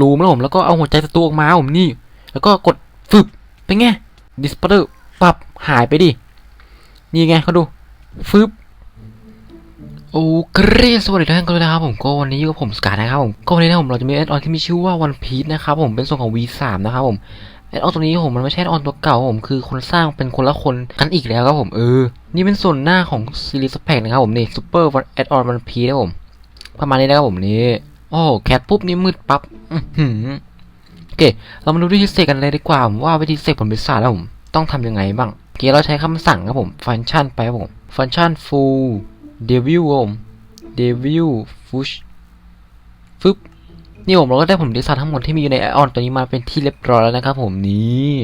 รูมแล้วผมแล้วก็เอาหัวใจศัตรูออกมาผมนี่ แล้วก็กดฟึบเป็นไงดิสเปอร์ปับหายไปดิ นี่ไงเขาดูฟึบโอ้เกรดสวัสดีทุกท่านกันด้วยนะครับผมก็วันนี้กับผมสกายนะครับผมก็วันนี้นะผมเราจะมีแอดออนที่มีชื่อว่า One Piece นะครับผมเป็นส่วนของ V3 นะครับผมแอดออนตัวนี้ผมมันไม่ใช่แอดออนตัวเก่าผมคือคนสร้างเป็นคนละคนกันอีกแล้วครับผมเออ นี่เป็นส่วนหน้าของซีรีส์แพ็กนะครับผมนี่ซูเปอร์แอดออน One Piece นะผมประมาณนี้นะครับผมนี่ โอ้แคทปุ๊บนี่มืดปั๊บโอเค เรามาดูวิธีเสกกันเลยดีกว่าผมว่าวิธีเสกผลพิศาจแล้วผมต้องทำยังไงบ้างโอเคเราใช้คำสั่งครับผมฟังก์ชันไปครับผมฟังก์ชัน full devil ผม devil fush ฟึบนี่ผมเราก็ได้ผลพิศาทั้งหมดที่มีอยู่ในแอดออนตัวนี้มาเป็นที่เรียบร้อยแล้วนะครับผมนี่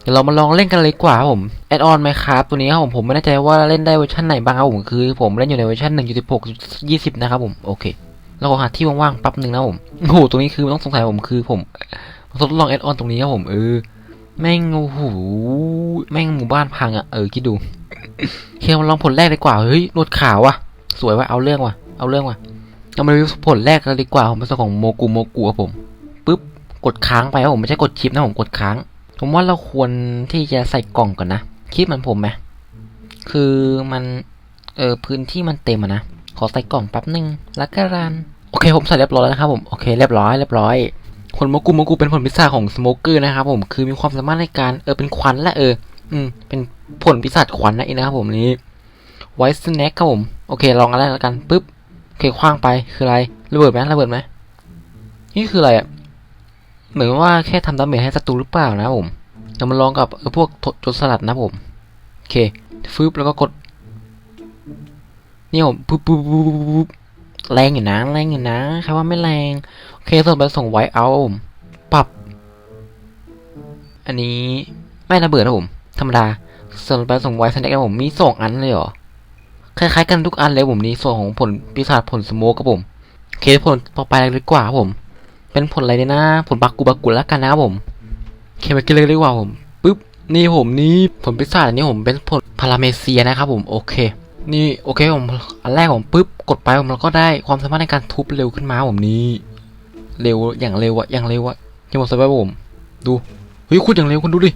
เดี๋ยวเรามาลองเล่นกันเลยดีกว่าครับผมแอดออนไหมครับตัวนี้ครับผมผมไม่แน่ใจว่าเล่นได้เวอร์ชันไหนบ้างครับผมคือ ผมเล่นอยู่ในเวอร์ชัน1.16 20 นะครับผมโอเค เราหาที่ว่างๆแป๊บหนึ่งนะผมโอ้โหตรงนี้คือไม่ต้องสงสัยผมคือผมทดลองแอดออนตรงนี้ครับผมเออแม่งโอ้โหแม่งหมู่บ้านพังอะเออคิดดูเคมาลองผลแรกดีกว่าเฮ้ยนวดขาวว่ะ สวยว่ะเอาเรื่องว่ะเอาเรื่องว่ะเรามารีวิวผลแรกกันดีกว่าผมเป็นส่วนของโมกุโมกุครับผมปึ๊บกดค้างไปครับผมไม่ใช่กดชิปนะผมกดค้าง ผมว่าเราควรที่จะใส่กล่องก่อนนะคิดมือนผมไหมคือมันเออพื้นที่มันเต็มอะนะ ขอใส่กล่องแป๊บหนึ่งแล้วก็รันโอเคผมใส่เรียบร้อยแล้วนะครับผมโอเคเรียบร้อยเรียบร้อยผลโมกุโมกุเป็นผลพิศาของสโมเกอร์นะครับผมคือมีความสามารถในการเออเป็นควันและเออ อืม เป็นผลพิศาจควันนั่นเองนะครับผมนี้ไวท์สแน็คครับผมโอเคลองอะไรแล้วกันปึ๊บโอเคคว้างไปคืออะไรระเบิดไหมระเบิดไหมนี่คืออะไรอะเหมือนว่าแค่ทำดาเมจให้ศัตรูหรือเปล่านะครับผมเรามาลองกับพวกโจรสลัดนะผมโอเคฟึบแล้วก็กด นี่ผมปุ๊บปุ๊บปุ๊บปุ๊บแรงอยู่นะแรงอยู่นะใครว่าไม่แรง โอเคส่วนไปส่งไว้เอาผมปรับ อันนี้ไม่ระเบิดนะผม ธรรมดา ส่วนไปส่งไว้สแน็คนะผมมีสองอันเลยเหรอ คล้ายๆกันทุกอันเลยผมนี่ส่วนของผลปีศาจผลสโมกครับผม โอเคผลต่อไปเลยดีกว่าครับผม เป็นผลอะไรเนี่ยนะ ผลบักกุบักกุแล้วกันนะครับผมโอเคไปกินเลยดีกว่าผมปึ๊บนี่ผมนี่ผลปีศาจอันนี้ผมเป็นผลพาราเมเซียนะครับผมโอเค นี่โอเคผมอันแรกผมปุ๊บกดไปผมแล้วก็ได้ความสามารถในการทุบเร็วขึ้นมาผมนี่เร็วอย่างเร็วอะอย่างเร็วอะยังหมดสบายผมดูเฮ้ยคุณอย่างเร็วคุณดูดิ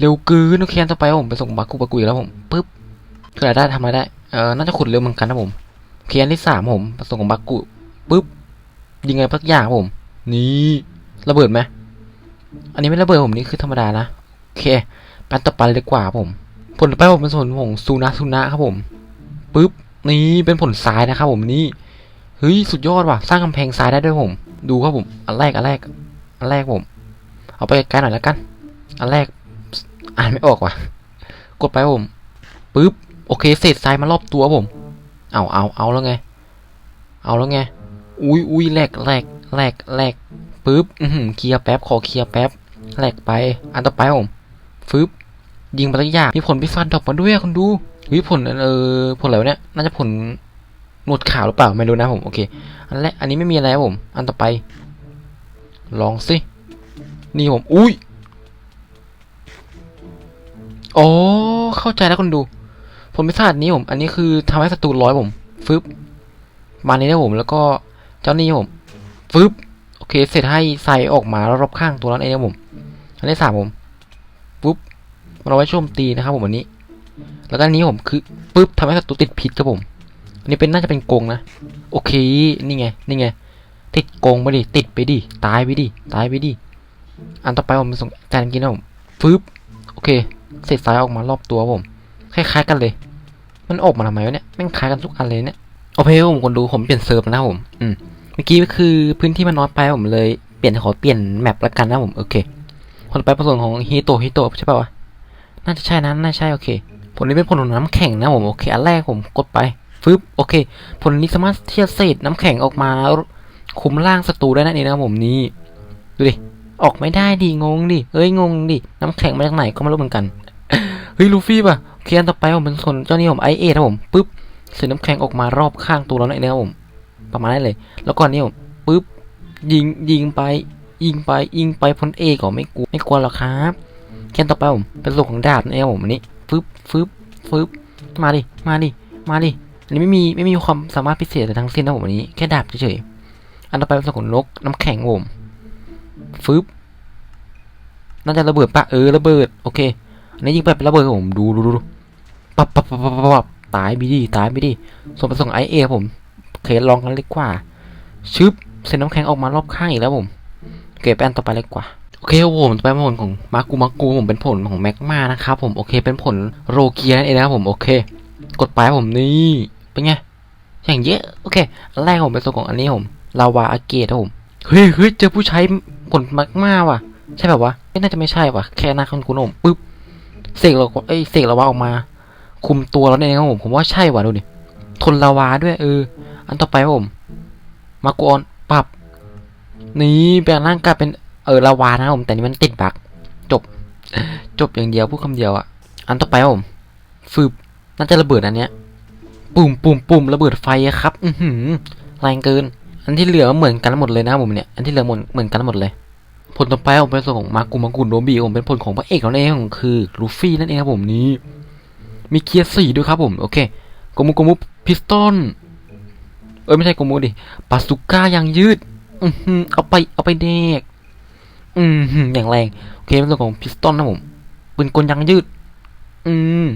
เร็วเกินโอเคอันต่อไปผมไปส่งบากุบากุอีกแล้วผมปุ๊บคืออะไรได้ทำอะไรได้เออน่าจะขุดเร็วเหมือนกันนะผมเคอันที่สามผมไปส่งของบากุปุ๊บยิงไงพักอย่างผม นี่ระเบิดไหมอันนี้ไม่ระเบิดผมนี่คือธรรมดานะโอเคไปอันต่อไปเลยกว่าผม ผลต่อไปผมเป็นส่วนของซูนะซูนะครับผมปึ๊บนี่เป็นผลทรายนะครับผมนี่เฮ้ยสุดยอดว่ะสร้างกำแพงทรายได้ด้วยผม ดูครับผมอันแรกอันแรกอันแรกผม เอาไปไกลหน่อยแล้วกัน อันแรกอ่านไม่ออกว่ะ กดไปผมปึ๊บโอเคเศษทรายมารอบตัวผม เอาเอาเอาแล้วไง เอาแล้วไง อุ้ยอุ้ยแลกแลกแลกแลกปึ๊บอือหือเคลียร์แป๊บขอเคลียร์แป๊บแลกไป อันต่อไปผมฟึบ ยิงไปแล้วยากมีผลพิศาจดอกมาด้วยคุณดูเฮ้ยผลเออผลอะไรเนี่ยน่าจะผลหนวดขาวหรือเปล่าไม่รู้นะผมโอเคอันแรกอันนี้ไม่มีอะไรครับผม อันต่อไป ลองสินี่ผมอุ้ยโอ๋อเข้าใจแล้วคุณดู ผลพิศาจนี้ผม อันนี้คือทำให้ศัตรูร้อยผมฟึบมานี้นะผม แล้วก็เจ้านี่ผมฟึบโอเค เสร็จให้ใส่ออกมาแล้วรอบข้างตัวนั้นเองนะผม อันที่สามผมปุ๊บ เอาไว้โจมตีนะครับผมอันนี้ แล้วก็นนี้ผมคือปุ๊บทำให้ศัตรูติดพิษครับผมอันนี้เป็นน่าจะเป็นกงนะ โอเค นี่ไง นี่ไง ติดกงไปดิ ติดไปดิ ตายไปดิ ตายไปดิ อันต่อไปผมส่งจานกินนะผมฟึบโอเคเสร็จสายออกมารอบตัวผม คล้ายๆกันเลย มันออกมาทำไมวะเนี่ยแม่งคล้ายกันทุกอันเลยเนี่ย โอเคผมคนดูผมเปลี่ยนเซิร์ฟนะผม อืม เมื่อกี้คือพื้นที่มันน้อยไปผมเลยเปลี่ยนขอเปลี่ยนแมปละกันนะผม โอเค คนไปประสงค์ของฮิโตะฮิโตะใช่ป่าวะ น่าจะใช่นะน่าใช่โอเค ผลนี้เป็นผลของน้ำแข็งนะผมโอเคอันแรกผมกดไปฟึบโอเค ผลนี้สามารถที่จะเศษน้ำแข็งออกมาคุมร่างศัตรูได้นั่นเองนะผมนี่ดูดิออกไม่ได้ดิงงดิเอ้ยงงดิน้ำแข็งมาจากไหนก็ไม่รู้เหมือนกันเฮ้ยลูฟี่ป่ะโอเคอันต่อไปผมเป็นส่วนเจ้านี่ผมไอเอครับผมปึ๊บเศษน้ำแข็งออกมารอบข้างตัวเรานั่นเองนะครับผมประมาณนั้นเลย แล้วก็อันนี้ผมปึ๊บยิงยิงไปยิงไปยิงไปพ้นเอก็ไม่กลัวไม่กลัวหรอกครับ แค่ต่อไปผมเป็นส่วนของดาบนะครับผมอันนี้ฟึบฟึบฟึบมาดิมาดิมาดิอันนี้ไม่มีไม่มีความสามารถพิเศษอะไรทั้งสิ้นนะผมอันนี้แค่ดาบเฉยๆอันต่อไปเป็นส่วนของนกน้ำแข็งผมฟึบน่าจะระเบิดปะเออระเบิดโอเคอันนี้ยิงไปเป็นระเบิดผมดูดูดูปับปับปับปับปับตายไปดิตายไปดิส่วนผสมไอเอผมเคลองกันเลยดีกว่าชึบเส้นน้ำแข็งออกมารอบข้างอีกแล้วผมโอเคไปอันต่อไปเลยดีกว่า โอเคครับผมเป็นผลของมากูมากูผมเป็นผลของแมกมานะครับผมโอเคเป็นผลโรเกียนั่นเองนะครับผมโอเค กดไปผมนี่เป็นไงอย่างเยอะโอเคแรกผมเป็นส่วนของอันนี้ผมลาวาอาเกตครับผมเฮ้ยเฮ้ยเจอผู้ใช้ผลแมกมาว่ะ ใช่แบบวะไม่น่าจะไม่ใช่ว่ะแค่หน้าคุณคุณผมปึ๊บเสกเราเอ้ยเสกลาวาออกมา คุมตัวแล้วเนี่ยครับผมผมว่าใช่ว่ะดูดิทนลาวาด้วยเอออันต่อไปผมมากูออนปรับนี่แปลงร่างกายเป็น เออลาวานะผมแต่นี่มันติดบักจบ จบอย่างเดียวพูดคำเดียวอะอันต่อไปผมฟืบน่าจะระเบิดอันเนี้ยปุ่มปุ่มปุ่มระเบิดไฟครับ อือหือแรงเกิน อันที่เหลือเหมือนกันหมดเลยนะผมเนี่ยอันที่เหลือหมดเหมือนกันหมดเลย ผลต่อไปผมเป็นส่วนของมากุมากุโนบีผมเป็นผลของพระเอกของเราเองคือลูฟี่นั่นเองครับผมนี้ มีเกียร์สี่ด้วยครับผมโอเคโกมุโกมุพิสตอนเออไม่ใช่โกมุดิปาสุก้ายางยืด อือหือเอาไปเอาไปเด็ก อืมอย่างแรง โอเคเป็นส่วนของพิสตอนนะผมปืนกลยางยืด อืม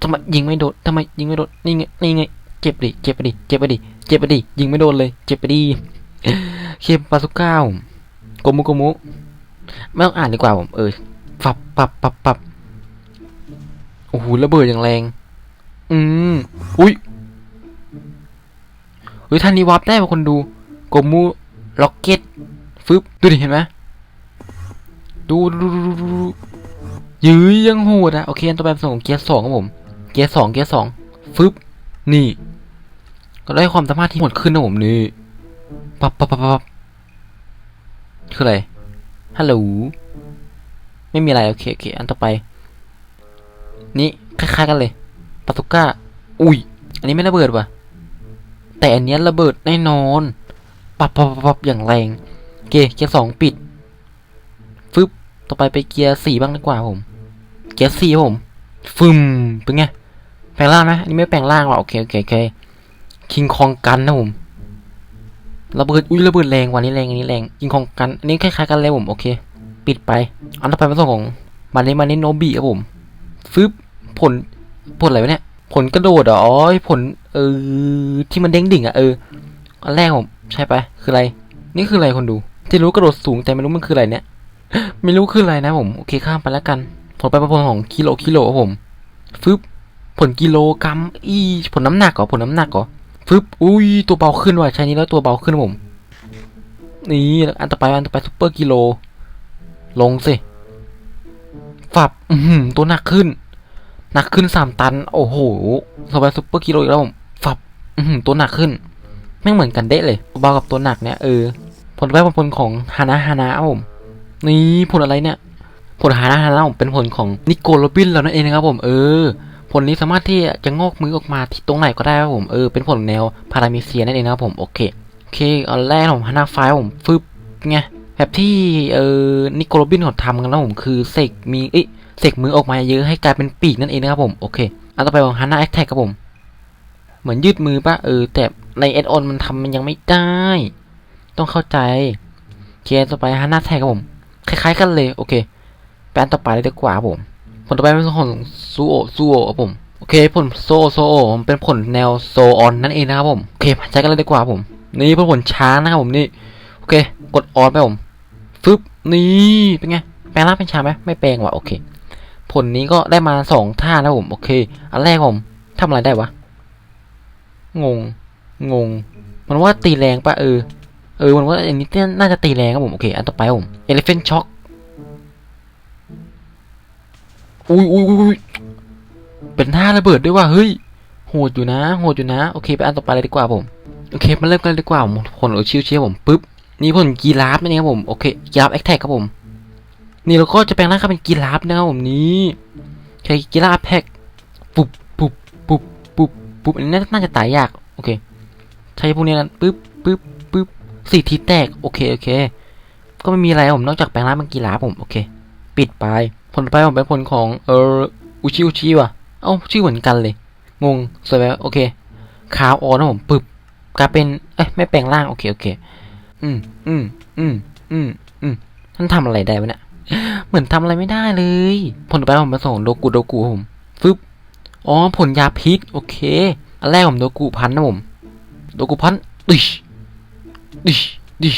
ทำไมยิงไม่โดนทำไมยิงไม่โดนนี่ไงนี่ไงเจ็บดิเจ็บไปดิเจ็บไปดิเจ็บไปดิยิงไม่โดนเลย เจ็บไปดิเคมปาสุก้าผมโกมุโกมุไม่ต้องอ่านดีกว่าผมเออปับปับปับปับโอ้โหระเบิดอย่างแรง อืมอุ้ยเฮ้ยท่านนี้วับได้ป่ะคนดูโกมุล็อกเก็ต ฟึบดูดิเห็นไหมดูดูดูดูยื้อยังโหดอะโอเคอันต่อไปเป็นส่วนของเกียร์สองครับผม เกียร์สองเกียร์สองฟึบนี่ ก็ได้ความสามารถที่โหดขึ้นนะผมนี่ปับปับปับปับคืออะไรฮัลโหลไม่มีอะไรโอเคโอเคอันต่อไป นี่คล้ายๆกันเลยปาตุก้า อุ้ย อันนี้ไม่ระเบิดว่ะ แต่อันนี้ระเบิดแน่นอน ปับปับปับอย่างแรง เคเกียร์สองปิด ฟึบต่อไปไปเกียร์สี่บ้างดีกว่าผม เกียร์สี่ผม ฟึมเป็นไง แปลงร่างไหมอันนี้ไม่แปลงร่างว่ะโอเคโอเคโอเคคิงคองกันนะผมระเบิดอุ้ยระเบิดแรงกว่านี้แรงอันนี้แรงยิงของกันอันนี้คล้ายๆกันเลยผมโอเค ปิดไป อันต่อไปเป็นส่วนของมาเนมาเนโนบีครับผมฟึบผลผลอะไรวะเนี่ย ผลกระโดดเหรออ๋อผลเออที่มันเด้งดิ่งอะเอออันแรกผมใช่ไปะคืออะไร นี่คืออะไรคนดู ที่รู้กระโดดสูงแต่ไม่รู้มันคืออะไรเนี่ย ไม่รู้คืออะไรนะผม โอเคข้ามไปแล้วกัน ผลไปป็นผลของกิโลกิโลครับผม ฟึบ ผลกิโลกรัม อี ผลน้ำหนักเหรอ ผลน้ำหนักเหรอ ฟึบ อุ้ย ตัวเบาขึ้นว่ะ ใช้นี้แล้วตัวเบาขึ้นผม นี่อันต่อไปอันต่อไปซุปเปอร์กิโล ลงสิ ฝับ อือหือตัวหนักขึ้น หนักขึ้นสามตัน โอ้โหต่อไปซุปเปอร์กิโลอีกแล้วผม ฝับ อือหือตัวหนักขึ้น ไม่เหมือนกันเด้เลย ตัวเบากับตัวหนักเนี่ยเออ ผลแรกผลของฮานะฮานะครับผมนี่ผลอะไรเนี่ย ผลฮานะฮานะผมเป็นผลของนิโคลโรบินแล้วนั่นเองนะครับผมเออ ผลนี้สามารถที่จะงอกมือออกมาที่ตรงไหนก็ได้ครับผมเออเป็นผลแนวพารามิเซียนั่นเองนะครับผมโอเคโอเคอันแรกผมฮานาไฟผมฟึบไงแบบที่เออนิโคลโรบินเขาทำกันแล้วผมคือเสกมีเอ้ยเสกมือออกมาเยอะให้กลายเป็นปีกนั่นเองนะครับผมโอเคอันต่อไปของฮานาแอคแท็กครับผมเหมือนยืดมือปะเออแต่ในเอดออนมันทำมันยังไม่ได้ ต้องเข้าใจเคต่อไปฮานาแท็กครับผม คล้ายๆกันเลย โอเคไปอันต่อไปเลยดีกว่าผม ผลต่อไปเป็นของซูโอซูโอครับผม โอเค ผลโซโซโอผมเป็นผลแนวโซออนนั่นเองนะครับผม โอเคมาใช้กันเลยดีกว่าผม นี่เป็นผลช้านะครับผมนี่ โอเค กดออนไปผม ฟึบ นี่ เป็นไง แปลงร่างเป็นช้าไหมไม่แปลงว่ะ โอเค ผลนี้ก็ได้มาสองท่านะผม โอเค อันแรกผมทำอะไรได้วะ งง งง มันว่าตีแรงปะเออ ออมันว่าอันนี้น่าจะตีแรงครับผมโอเคอันต่อไปผม Elephant Shock อุ้ยอุ้ยอุ้ยเป็นท่าระเบิดด้วยว่ะเฮ้ยโหดอยู่นะโหดอยู่นะโอเคไปอันต่อไปเลยดีกว่าผมโอเคมาเริ่มกันเลยดีกว่าผมผลเอชิวเชียผมปุ๊บนี่ผลกีราฟนั่ครับผมโอเคกีราฟแอคแท็กครับผมนี่เราก็จะแปลงร่างกลาเป็นกีราฟนะครับผมนี่โอเคกีราฟแพ็กปุ๊บปุ๊บปุ๊บปุ๊บปุ๊บอันนี้น่าจะตายยากโอเคใช้พวกนี้กันปุ๊บปุ๊บ สี่ทีแตก โอเค โอเค ก็ไม่มีอะไรผมนอกจากแปลงร่างเป็นกีราผม โอเค ปิดไป ผลไปผมเป็นผลของเอออุชิอุชิว่ะ เอ้า ชื่อเหมือนกันเลย งงสวยไหโอเคคาวออนนะผมปึ๊บกลายเป็น เอ้ย ไม่แปลงร่าง โอเค โอเค อืม อืม อืม อืม อืมมันทำอะไรได้วะเนี่ย เหมือนทำอะไรไม่ได้เลย ผลไปผมมาส่งโดกุโดกุผม ฟึบ อ๋อ ผลยาพิษ โอเค อันแรกผมโดกุพันนะผม โดกุพันดิช ดิดิ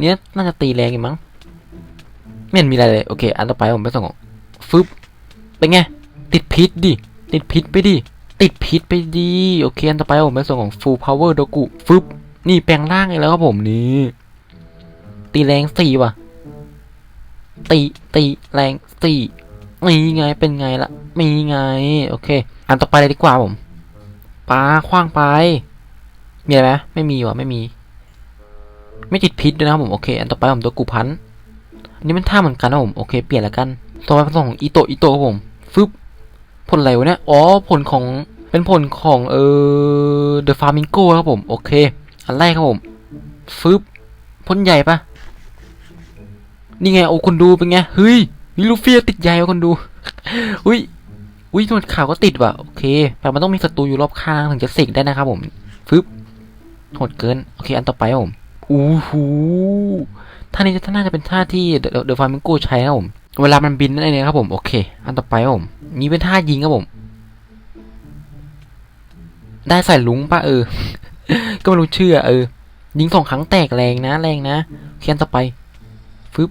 เนี้ยน่าจะตีแรงอยู่มั้งไม่เห็นมีอะไรเลย โอเค อันต่อไปผมไปส่งของฟึบเป็นไง ติดพิษดิ ติดพิษไปดิ ติดพิษไปดีโอเค อันต่อไปผมไปส่งของ full power โดกุฟึบนี่แปลงร่างอีกแล้วครับผมนี่ ตีแรงสี่ว่ะ ตีตีแรงสี่มีไงเป็นไงละมีไง โอเค อันต่อไปเลยดีกว่าผมปลาคว้างไป มีอะไรไหมไม่มีว่ะไม่มี ไม่ติดพิษด้วยนะผมโอเคอันต่อไปผมตัวกูพันอันนี้มันท่าเหมือนกันนะผมโอเคเปลี่ยนแล้วกันต่อไปเป็นส่งของอีโตะอีโตะครับผมฟึบผลอะไรวะเนี่ยอ๋อผลของเป็นผลของเออเดอะฟาร์มิงโก้ครับผมโอเค อันแรกครับผมฟึบพ่นใหญ่ปะนี่ไงโอ้คนดูเป็นไงเฮ้ยนี่ลูเฟี่ติดใหญ่วะคนดูอุ้ยอุ้ยหนวดขาวก็ติดว่ะโอเคแต่มันต้องมีศัตรูอยู่รอบข้างถึงจะเสกได้นะครับผมฟึบโหดเกินโอเคอันต่อไปผม อู้หูท่านี้จะน่าจะเป็นท่าที่เดอะฟาร์มิงโก้ใช้ครับผม เวลามันบินนั่นเองครับผมโอเค อันต่อไปครับผม นี่เป็นท่ายิงครับผม ได้ใส่ลุงปะเออ ก็ไม่รู้ชื่อเออ ยิงสองครั้งแตกแรงนะ แรงนะเคอันต่อไปฟึบ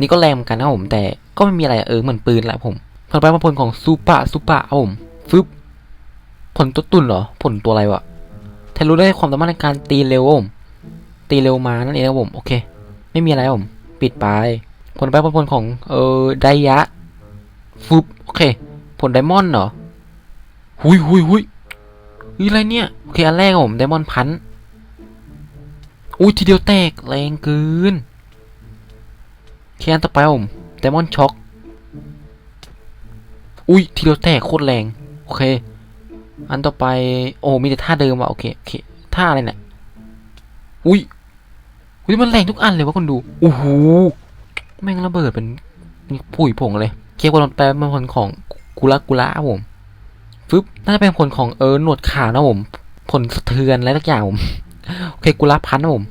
นี่ก็แรงเหมือนกันนะผม แต่ก็ไม่มีอะไรเออเหมือนปืนแหละผมต่อไปมาผลของซูปะซูปะครับผมฟึบผลตัวตุ่นเหรอ ผลตัวอะไรวะ ทนรู้ได้ความสามารถในการตีเร็วผมตีเร็วมานั่นเองครับผมโอเค ไม่มีอะไรผมปิดไป ผลไปผลของเออไดยะฟึบโอเค ผลไดมอนด์เหรอหุยหุยหุยหุยอะไรเนี่ยโอเคอันแรกผมไดมอนด์พันอุ้ยทีเดียวแตกแรงเกินโอเคอันต่อไปผมไดมอนด์ช็อกอุ้ยทีเดียวแตกโคตรแรงโอเค อันต่อไปโอ้มีแต่ท่าเดิมว่ะโอเคโอเคท่าอะไรเนี่ยอุ้ยอุ้ยมันแรงทุกอันเลยวะคนดูโอ้โหแม่งระเบิดเป็นผุยผงเลย เคียกว่าแปลเป็นผลของกุละกุละผมฟึบน่าจะเป็นผลของเออหนวดขาวนะผมผลสะเทือนอะไรสักอย่างผมโอเคกุละพันนะผม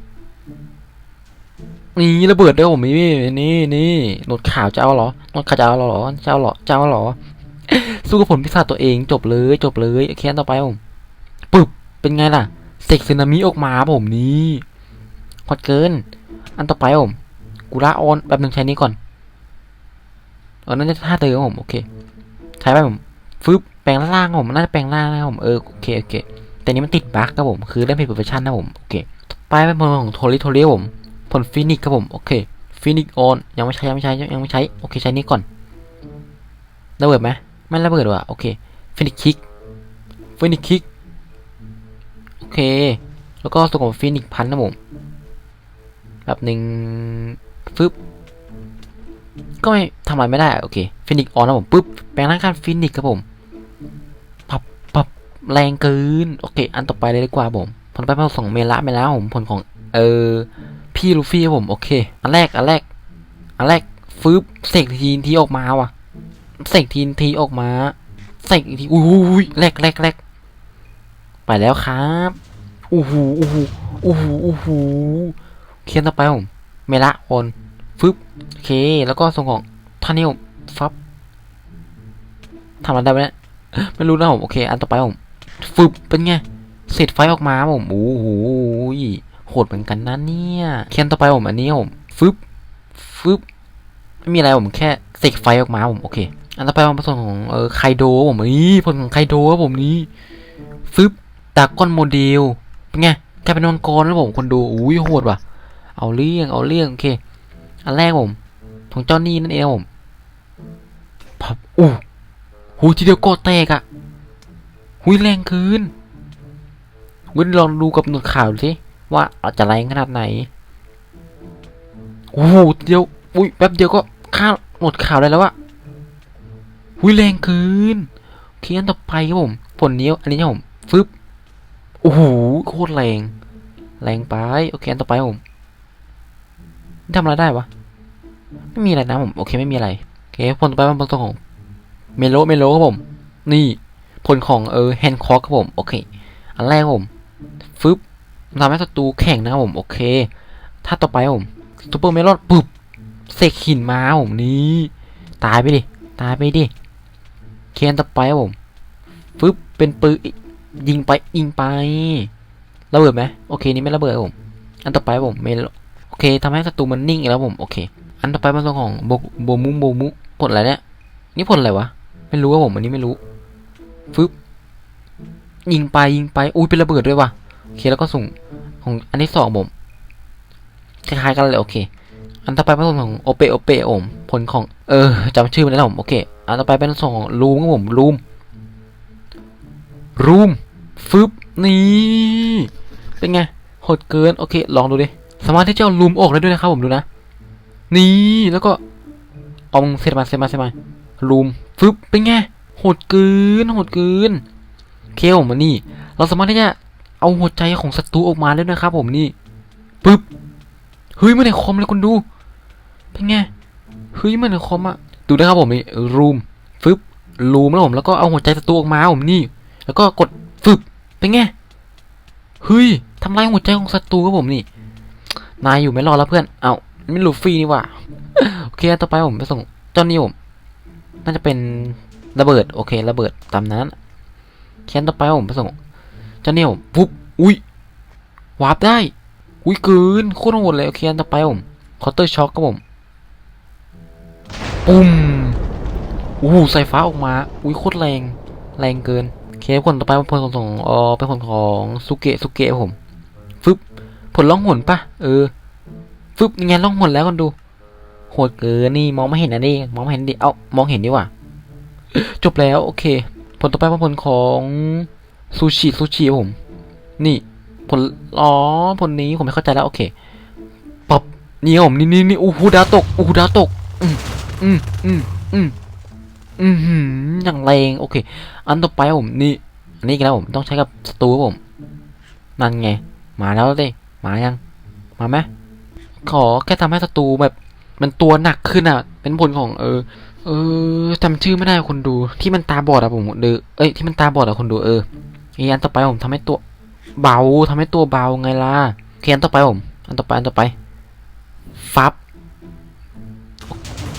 นี่ระเบิดด้วยผมนี่นี่นี่หนวดขาวจะเอาหรอหนวดขาวจะเอาหรอจะเอาหรอจะเอาหรอ สู้กับผลพิศาจตัวเองจบเลยจบเลยโอเคอันต่อไปผมปึ๊บเป็นไงล่ะเสกสึนามิออกมาผมนี่ฮอตเกิน อันต่อไปผมกุระออนแบบหนึ่งใช้นี้ก่อนเออนั่นจะท่าเดิมครับผมโอเคใช้ไปผมฟึบแปลงร่างผมน่าจะแปลงร่างนะผมเออโอเคโอเคแต่นี้มันติดบั๊กครับผมคือเล่นผิดโปรเฟชั่นนะผมโอเคไปเป็นผลของโทริโทริผมผลฟินิกครับผมโอเคฟินิกออนยังไม่ใช้ยังไม่ใช้ยังไม่ใช้โอเคใช้นี้ก่อนระเบิดไหม ไม่ระเบิดว่ะโอเคฟินิกคิกฟินิกคิกโอเค แล้วก็ส่งของฟินิกพันนะผมแบบหนึ่งฟึบก็ไม่ทำอะไรไม่ได้โอเคฟินิกออนนะผมปุ๊บแปลงร่างการฟินิกครับผมปับปับแรงเกินโอเค อันต่อไปเลยดีกว่าผมผลไปผลของเมละเมละผมผลของเออพี่ลูฟี่ครับผมโอเค อันแรกอันแรกอันแรกฟึบเสกทีนที่ออกมาว่ะ เสกทีนทีออกมาเสกทีอุ้ยแรกแรกแรกไปแล้วครับอู้หูอู้หูอู้หูอู้หูเขียนต่อไปผมเมละออนฟึบโอเค แล้วก็ส่งของท่านนี้ผมฟับทำอะไรได้ไหมไม่รู้นะผมโอเค อันต่อไปผมฟึบเป็นไงเสร็จไฟออกมาผมโอ้โหโหดเหมือนกันนะเนี่ยเขียนต่อไปผมอันนี้ผมฟึบฟึบไม่มีอะไรผมแค่เสกไฟออกมาผมโอเค อันต่อไปผมผสมของเออไคโดผมนี่ผลของไคโดครับผมนี่ฟึบดากอนโมเดลเป็นไงกลายเป็นมังกรแล้วผมคนดูอุ้ยโหดว่ะ เอาเรื่องเอาเรื่องโอเค อันแรกผมของเจ้านี่นั่นเองผมพับอู้หูทีเดียวก็แตกอะหุยแรงคืนวินลองดูกับหนวดข่าวดูสิว่าอาจจะแรงขนาดไหนโอ้โหเดียวอุ้ยแป๊บเดียวก็ฆ่าหนวดข่าวได้แล้วอะ หุยแรงคืนเคอันต่อไปครับผม ผลนี้อันนี้ครับผมฟึบโอ้โหโคตรแรง แรงไปโอเคอันต่อไปครับผมทำอะไรได้วะไม่มีอะไรนะผมโอเคไม่มีอะไรโอเคผลต่อไปเป็นผลของเมโลเมโลครับผม นี่ผลของเออแฮนด์คอกครับผมโอเค อันแรกผมฟึบทำให้ศัตรูแข่งนะครับผม โอเค ถ้าต่อไปผมซูเปอร์เมลอนปุ๊บเสกหินมาผมนี่ตายไปดิ ตายไปดิ เคนต่อไปครับผมฟึบเป็นปืนยิงไปยิงไประเบิดไหมโอเคนี่ไม่ระเบิดผมอันต่อไปผมเมลโอเคทำให้ศัตรูมันนิ่งอีกแล้วผมโอเค อันต่อไปเป็นส่วนของโบโบมุโบมุผลอะไรเนี่ยนี่ผลอะไรวะไม่รู้ครับผมอันนี้ไม่รู้ฟึบยิงไปยิงไปอุ้ยเป็นระเบิดด้วยว่ะโอเคแล้วก็ส่งของอันที่สองผมคล้ายๆกันเลยโอเค อันต่อไปเป็นส่วนของโอเปโอเปโอมผลของเออจำชื่อไม่ได้แล้วผมโอเคอันต่อไปเป็นส่วนของรูมครับผมรูมรูมฟึบนี่เป็นไงโหดเกินโอเคลองดูดิสามารถที่จะเอาลูมออกได้ด้วยนะครับผมดูนะ นี่แล้วก็เอามึงเซตมาเซตมาเซตมาลูมฟึบเป็นไงโหดเกินโหดเกินเคผมมานี่ เราสามารถที่จะเอาหัวใจของศัตรูออกมาได้ด้วยนะครับผมนี่ปึ๊บเฮ้ยมันในคอมเลยคุณดู เป็นไงเฮ้ยมันคอมอะดูนะครับผมนี่รูมฟึบรูมแล้วผมแล้วก็เอาหัวใจศัตรูออกมาผมนี่ แล้วก็กดฟึบเป็นไงเฮ้ยทำลายหัวใจของศัตรูครับผมนี่ นายอยู่ไม่รอดแล้วเพื่อน เอาไม่ลูฟี่นี่ว่าโอเคต่อไปผมไปส่งเจ้านี่ผมน่าจะเป็นระเบิดโอเคระเบิดตามนั้นแค้นต่อไปผมไปส่งเจ้านี่ผมปุ๊บอุ้ยวาร์ปได้ อุ้ยเกินโคตรโหดเลยโอเคต่อไปผมคอเตอร์ช็อคครับผม ปุ้มอู้หูสายฟ้าออกมา อุ้ยโคตรแรง แรงเกินโอเคผลต่อไปเป็นผลของเออเป็นผลของสุเกะสุเกะผม ฟึบ ผลล่องหนปะเออ ฟึบยังไงล่องหนแล้วกันดู โหดเกินนี่มองไม่เห็นนะนี่มองไม่เห็นดิ เอ้ามองเห็นดีกว่า จบแล้วโอเค ผลต่อไปเป็นผลของซูชิซูชิผม นี่ผลอ๋อผลนี้ผมไม่เข้าใจแล้วโอเคปับนี่ครับผมนี่นี่นี่อู้หูดาวตกอู้หูดาวตกอืม อืมอืมอืมอืมอย่างแรงโอเค อันต่อไปผมนี่อันนี้กันแล้วผมต้องใช้กับสตูครับผม นั่นไง มาแล้วดิมายัง มาไหมขอแค่ทำให้ศัตรูแบบ มันตัวหนักขึ้นอะ เป็นผลของ เออ เออจำชื่อไม่ได้คนดูที่มันตาบอดอะผมเดอเอ้ยที่มันตาบอดอะคนดูเออไออันต่อไปผมทำให้ตัวเบาทำให้ตัวเบาไงล่ะเคอันต่อไปผม อันต่อไปอันต่อไป ฟับ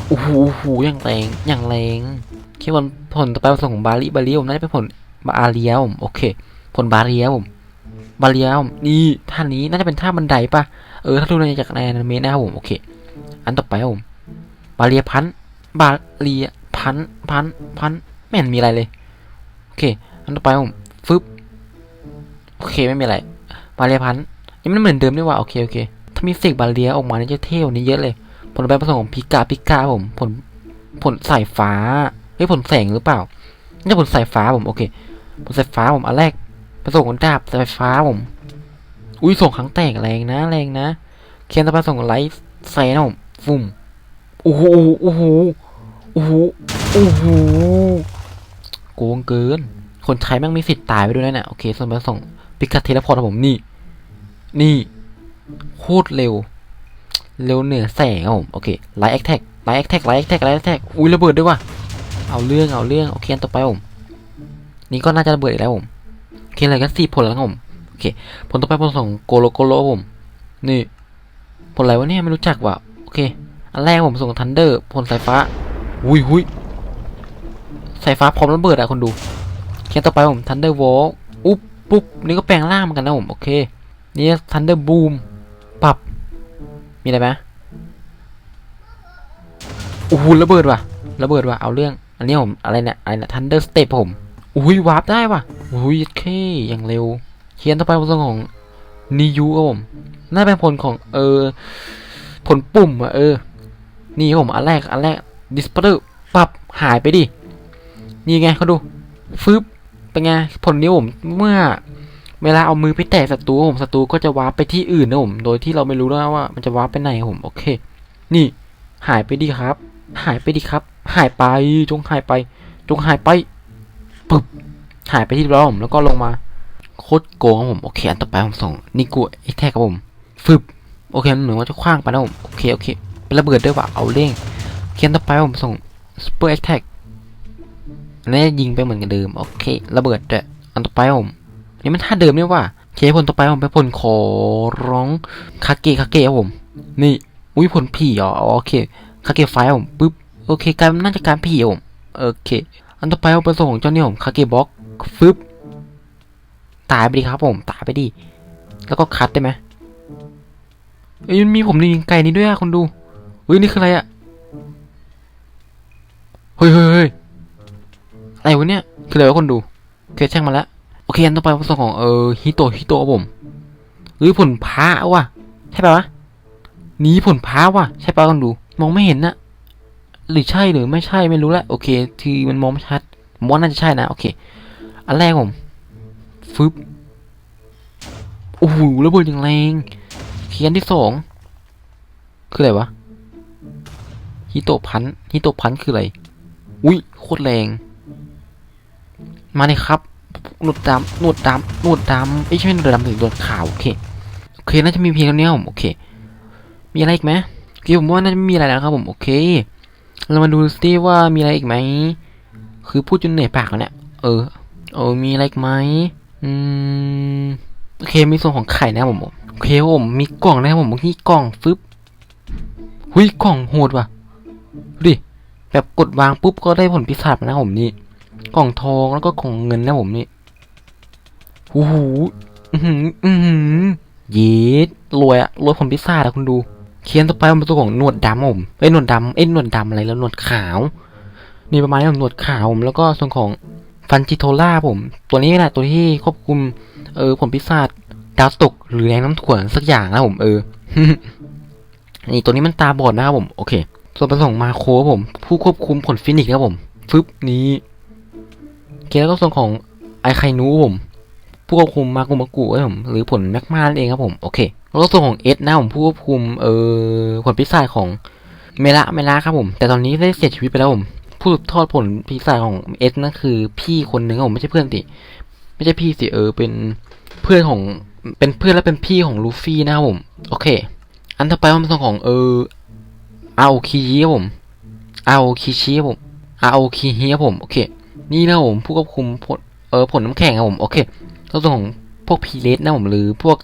โอ้โหโอ้โหอย่างแรง อย่างแรงโอเคผลผลต่อไปผลของบาลีบาลีผมน่าจะเป็นผลบาเลียผมโอเค ผลบาเลียผมบาเลียผมนี่ท่านี้น่าจะเป็นท่าบันไดปะเออถ้าดูในจากในอนิเมะนะครับผมโอเค อันต่อไปผมบาเลียพันบาเลียพันพันพันไม่เห็นมีอะไรเลยโอเค อันต่อไปผมฟึบโอเคไม่มีอะไรบาเลียพันยังไม่เหมือนเดิมด้วยว่ะโอเคโอเคถ้ามีเสกบาเลียออกมาเนี่ยจะเท่กว่านี้เยอะเลย ผลต่อไปผสมของพิกาพิกาผม ผลผลสายฟ้าเฮ้ยผลแสงหรือเปล่านี่ผลสายฟ้าผมโอเค ผลสายฟ้าผมอันแรกผสมของดาบสายฟ้าผม อุ้ยส่งครั้งแตกแรงนะแรงนะเคียนต่อไปส่งไลท์ไซนะผมฟุ่มโอ้โหโอ้โหโอ้โหโอ้โหโกงเกิน คนใช้แม่งมีสิทธิ์ตายไปด้วยนะเนี่ยโอเคส่วนไปส่งพิกัดเทเลพอร์ตผมนี่ นี่โคตรเร็ว เร็วเหนือแสงครับผมโอเคไลท์แอคแท็กไลท์แอคแท็กไลท์แอคแท็กไลท์แอคแท็กอุ้ยระเบิดด้วยว่ะเอาเรื่องเอาเรื่องโอเคอันต่อไปผมนี่ก็น่าจะระเบิดอีกแล้วผมโอเคอะไรก็สี่ผลแล้วครับผมโอเคผลต่อไปผลส่งโกโลโกโลผมนี่ผลอะไรวะเนี่ยไม่รู้จักว่ะโอเค อันแรกผมส่งทันเดอร์ผลสายฟ้าหุยหุยสายฟ้าพร้อมระเบิดอะคนดูเคียนต่อไปผมทันเดอร์วอลอุ๊บปุ๊บนี่ก็แปลงร่างเหมือนกันนะผมโอเคนี่ทันเดอร์บูม มีอะไรไหมโอ้โหระเบิดว่ะ ระเบิดว่ะ เอาเรื่อง อันนี้ผมอะไรเนี่ย อะไรเนี่ยทันเดอร์สเตปผมอุ้ยวาร์ปได้ว่ะอุ้ยเคอย่างเร็วเขียนต่อไปเป็นส่วนของนิยูครับผม น่าเป็นผลของเออ ผลปุ่มอะเออ นี่ผม อันแรก อันแรกดิสเพอร์ปรับหายไปดิ นี่ไงเขาดู ฟึบเป็นไง ผลนี้ผมเมื่อ เวลาเอามือไปแตะศัตรูผมศัตรูก็จะวาร์ปไปที่อื่นนะผม โดยที่เราไม่รู้นะว่ามันจะวาร์ปไปไหนผม โอเค นี่ หายไปดิครับ หายไปดิครับ หายไป จงหายไป จงหายไปปึ๊บ หายไปที่ล้อผมแล้วก็ลงมา โคตรโกงผม โอเค อันต่อไปผมส่งนิกูไอ้แท็กครับผม ฟึบ โอเคมันเหมือนว่าจะคว้างไปนะผม โอเค โอเคเป็นระเบิดด้วยว่ะ เอาเร่งเคียนต่อไปผมส่งสเปอร์แอคแท็กอันนี้ยิงไปเหมือนกันเดิม โอเค ระเบิดด้วยอันต่อไปผม นี่มันท่าเดิมเนี่ยว่ะเคผลต่อไปผมไปผลขอร้องคาเกะคาเกะครับผม นี่ อุ้ยผลผีอ๋อโอเคคาเกะไฟผมปึ๊บโอเคกายเป็นน่าจะการผีผมโอเค อันต่อไปผมไปส่งของเจ้านี่ผมคาเกะบล็อกฟึบตายไปดิครับผมตายไปดิแล้วก็คัดได้ไหมเอ้ยมันมีผมลิงไก่นี้ด้วยอะคนดูเฮ้ยนี่คืออะไรอะเฮ้ยเฮ้ยเฮ้ยอะไรวะเนี่ยคืออะไรวะคนดูโอเคช่งมาแล้ว โอเคอันต่อไปเป็นส่วนของเออฮิโตะฮิโตะครับผมเฮ้ยผลพ้าว่ะใช่ปะวะหนีผลพ้าว่ะใช่ปะคนดู มองไม่เห็นนะหรือใช่หรือไม่ใช่ไม่รู้แหละโอเค ทีมันมองไม่ชัดผมว่าน่าจะใช่นะโอเค อันแรกผมฟึบโอ้โหระเบิดอย่างแรงเขียนที่สองคืออะไรวะฮิโตะพันฮิโตะพันคืออะไร อุ้ยโคตรแรง มาเลยครับ หนวดดำหนวดดำหนวดดำไม่ใช่หนวดดำถึงหนวดขาวโอเคโอเคน่าจะมีเพียงเท่านี้ผมโอเค มีอะไรอีกไหมโอเคผมว่าน่าจะไม่มีอะไรแล้วครับผมโอเค เรามาดูซิว่ามีอะไรอีกไหมคือพูดจนเหนื่อยปากแล้วเนี่ยเออเออมีอะไรอีกไหมอืมโอเคมีส่วนของไข่นะครับผมโอเคผมมีกล่องนะครับผมที่กล่องฟึบหุยกล่องโหดว่ะดูดิแบบกดวางปุ๊บก็ได้ผลพิศาจมานะผมนี่ กล่องทองแล้วก็กล่องเงินนะผมนี่โอ้โหอือหืออือหือเย็ดรวยอะรวยผลพิศาจอะคุณดูเขียนต่อไปมันเป็นตัวของหนวดดำผมเอ้หนวดดำเอ้หนวดดำอะไรแล้วหนวดขาว นี่ประมาณนี้ผมหนวดขาวผมแล้วก็ส่วนของฟันจิโทล่าผม ตัวนี้แหละตัวที่ควบคุม เออผลพิศาดาวตกหรือแรงน้ำถ่วงสักอย่างนะผมเออนี่ตัวนี้มันตาบอดนะครับผม โอเค ส่วนผสมมาโคผม ผู้ควบคุมผลฟินิกส์ครับผมฟึบนี้ เคแล้วก็ส่วนของไอไคนูผมผู้ควบคุมมากุมากุครับผมหรือผลแมกมานั่นเองครับผมโอเคแล้วก็ส่วนของเอสนะผมผู้ควบคุมเออผลพิศาจของเมละเมละครับผม แต่ตอนนี้ได้เสียชีวิตไปแล้วผมผู้สืบทอดผลพิศาจของเอสนั่นคือพี่คนหนึ่งครับผมไม่ใช่เพื่อนสิไม่ใช่พี่สิเออเป็นเพื่อนของเป็นเพื่อนและเป็นพี่ของลูฟี่นะครับผมโอเค อันต่อไปมันเป็นส่วนของเอออาโอคิครับผมอาโอคิชิครับผมอาโอคิฮิครับผมโอเค นี่นะผมผู้ควบคุมผลเออผลน้ำแข็งครับผมโอเคแล้วส่วนของพวกพีเลสนะผมหรือพวก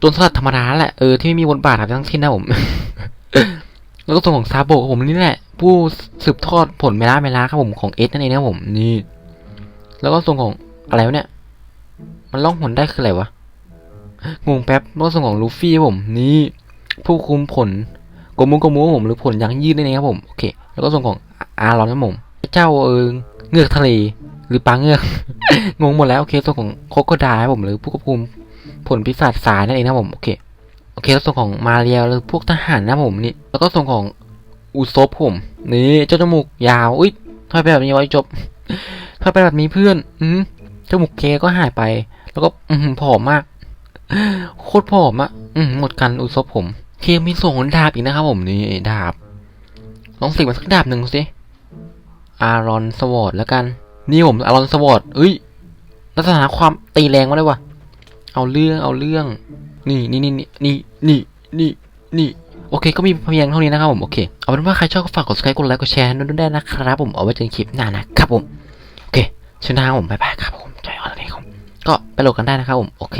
ตัวสลัดธรรมดาแหละเออที่ไม่มีบทบาทอะไรทั้งสิ้นนะผมแล้วก็ส่วนของซาโบะครับผมนี่แหละ ผู้สืบทอดผลเมล่าเมล่าครับผมของเอสนั่นเองนะผมนี่ แล้วก็ส่วนของอะไรวะเนี่ย มันล่องหนได้คืออะไรวะงงแป๊บแล้วก็ส่วนของลูฟี่ครับผมนี่ผู้คุมผลโกมุโกมุครับผมหรือผลยังยืดนั่นเองครับผมโอเค แล้วก็ส่วนของอารอนครับผม เจ้าเออเงือกทะเลหรือปลาเงือก งงหมดแล้วโอเคส่วนของโคโคดาผมหรือผู้ควบคุมผลพิศาจสายนั่นเองนะผมโอเคโอเคแล้วส่วนของมาเรียหรือพวกทหารนะผมนี่แล้วก็ส่วนของอุซบผมนี่เจ้าจมูกยาวอุ้ยทำไปแบบนี้วะไอ้จบทำไปแบบนี้เพื่อน อืมจมูกเคก็หายไป แล้วก็อืมผอมมาก โคตรผอมอะอืมหมดกันอุซบผม เคมีส่วนของดาบอีกนะครับผมนี่ดาบลองสิมาสักดาบหนึ่งสิ อารอนสวอตแล้วกัน นี่ผมอารอนสวอตเอ้ยลักษณะความตีแรงมาเลยวะเอาเรื่องเอาเรื่อง นี่นี่นี่นี่นี่นี่นี่โอเค ก็มีเพียงเท่านี้นะครับผมโอเคเอาเป็นว่าใครชอบก็ฝากกด subscribe กดไลค์กดแชร์ด้วยได้นะครับผมเอาไว้เจอกันคลิปหน้านะครับผมโอเคเชิญทางผมบ๊ายบายครับผมจอยออนเลยครับก็ไปโหลดกันได้นะครับผมโอเค